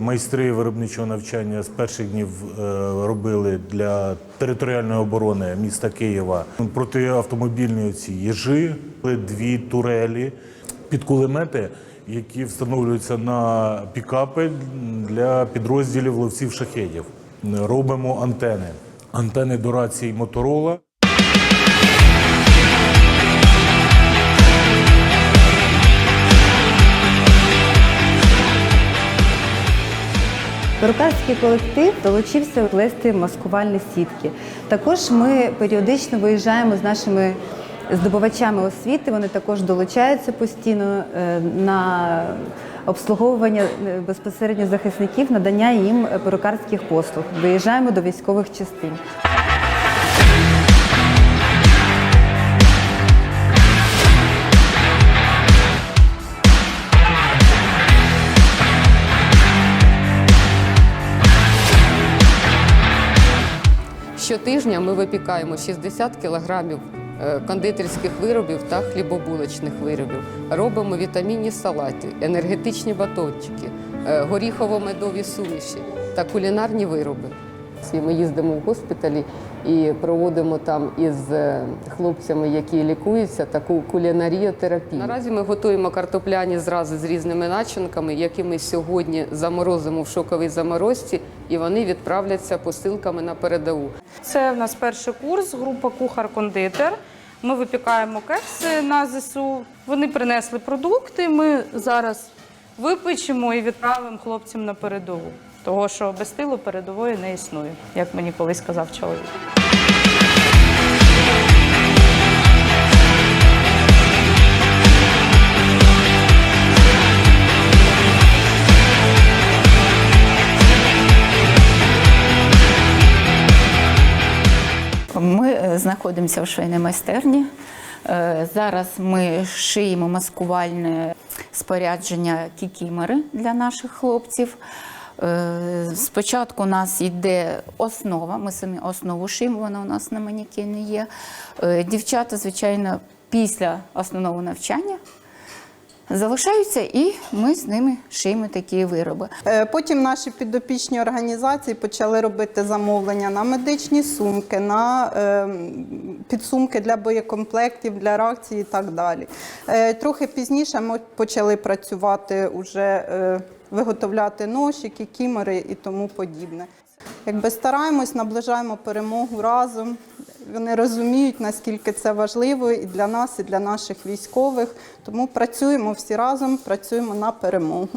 майстри виробничого навчання з перших днів е, робили для територіальної оборони міста Києва протиавтомобільні ці їжі, дві турелі під кулемети, які встановлюються на пікапи для підрозділів ловців шахедів. Робимо антени. Антени до рацій Моторола. Перукарський колектив долучився плести маскувальні сітки. Також ми періодично виїжджаємо з нашими здобувачами освіти. Вони також долучаються постійно е, на обслуговування е, безпосередньо захисників, надання їм перукарських послуг. Виїжджаємо до військових частин. Щотижня ми випікаємо 60 кілограмів е, кондитерських виробів та хлібобулочних виробів. Робимо вітамінні салати, енергетичні батончики, е, горіхово-медові суміші та кулінарні вироби. Ми їздимо в госпіталі і проводимо там із е, хлопцями, які лікуються, таку кулінаріотерапію. Наразі ми готуємо картопляні зрази з різними начинками, які ми сьогодні заморозимо в шоковій заморозці, і вони відправляться посилками на передову. Це в нас перший курс, група кухар-кондитер. Ми випікаємо кекси на ЗСУ. Вони принесли продукти. Ми зараз випечемо і відправимо хлопцям на передову. Того, що без тилу передової не існує, як мені колись сказав чоловік. Ми е, знаходимося в швейній майстерні. Е, Зараз ми шиємо маскувальне спорядження кікімери для наших хлопців. Е, Спочатку у нас йде основа, ми самі основу шиємо, вона у нас на манікені є. Дівчата, звичайно, після основного навчання залишаються і ми з ними шиємо такі вироби. Е, Потім наші підопічні організації почали робити замовлення на медичні сумки, на е, підсумки для боєкомплектів, для реакції і так далі. Е, Трохи пізніше ми почали працювати уже виготовляти ношики, кімери і тому подібне. Якби стараємось, наближаємо перемогу разом. Вони розуміють, наскільки це важливо і для нас, і для наших військових. Тому працюємо всі разом, працюємо на перемогу.